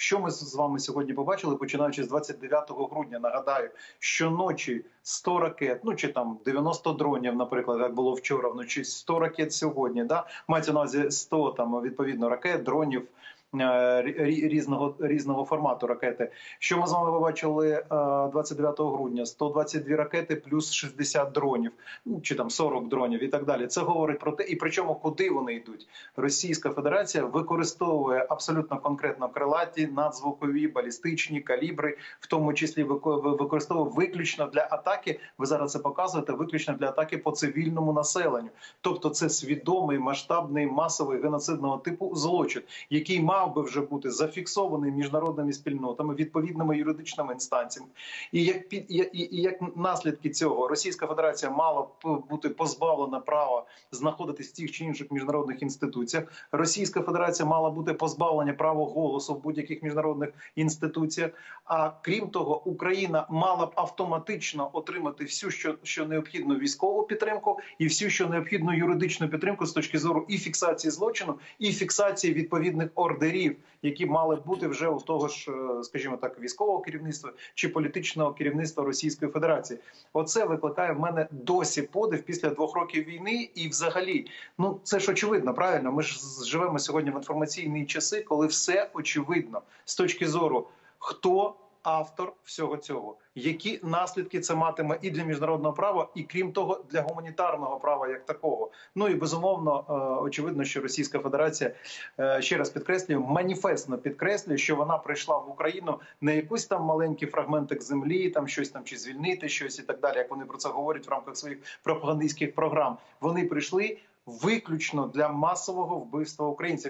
Що ми з вами сьогодні побачили, починаючи з 29 грудня? Нагадаю, щоночі 100 ракет, ну чи там 90 дронів, наприклад, як було вчора, вночі 100 ракет сьогодні. Да? Мається на увазі 100 там відповідно ракет, дронів. Е, Різного різного формату ракети. Що ми з вами побачили е, 29 грудня? 122 ракети плюс 60 дронів, ну чи там 40 дронів і так далі. Це говорить про те, і причому куди вони йдуть. Російська Федерація використовує абсолютно конкретно крилаті, надзвукові, балістичні калібри, в тому числі вико- ви- використовує виключно для атаки. Ви зараз це показуєте виключно для атаки по цивільному населенню. Тобто, це свідомий масштабний масовий геноцидного типу злочин, який мав би вже бути зафіксований міжнародними спільнотами, відповідними юридичними інстанціями. І як і, і, як наслідки цього Російська Федерація мала б бути позбавлена права знаходитись в тих чи інших міжнародних інституціях. Російська Федерація мала бути позбавлення права голосу в будь-яких міжнародних інституціях. А крім того, Україна мала б автоматично отримати всю, що, що необхідну військову підтримку, і всю, що необхідну юридичну підтримку з точки зору і фіксації злочину, і фіксації відповідних ордерів, які мали бути вже у того ж, е, скажімо так, військового керівництва чи політичного керівництва Російської Федерації. Оце викликає в мене досі подив після двох років війни. І, взагалі, ну це ж очевидно, правильно. Ми ж живемо сьогодні в інформаційні часи, коли все очевидно з точки зору хто. Автор всього цього, які наслідки це матиме і для міжнародного права, і крім того, для гуманітарного права як такого. Ну і безумовно, е, очевидно, що Російська Федерація е, ще раз підкреслюю, маніфестно підкреслює, що вона прийшла в Україну не якийсь там маленький фрагментик землі, там щось там чи звільнити щось і так далі. Як вони про це говорять в рамках своїх пропагандистських програм. Вони прийшли виключно для масового вбивства українців.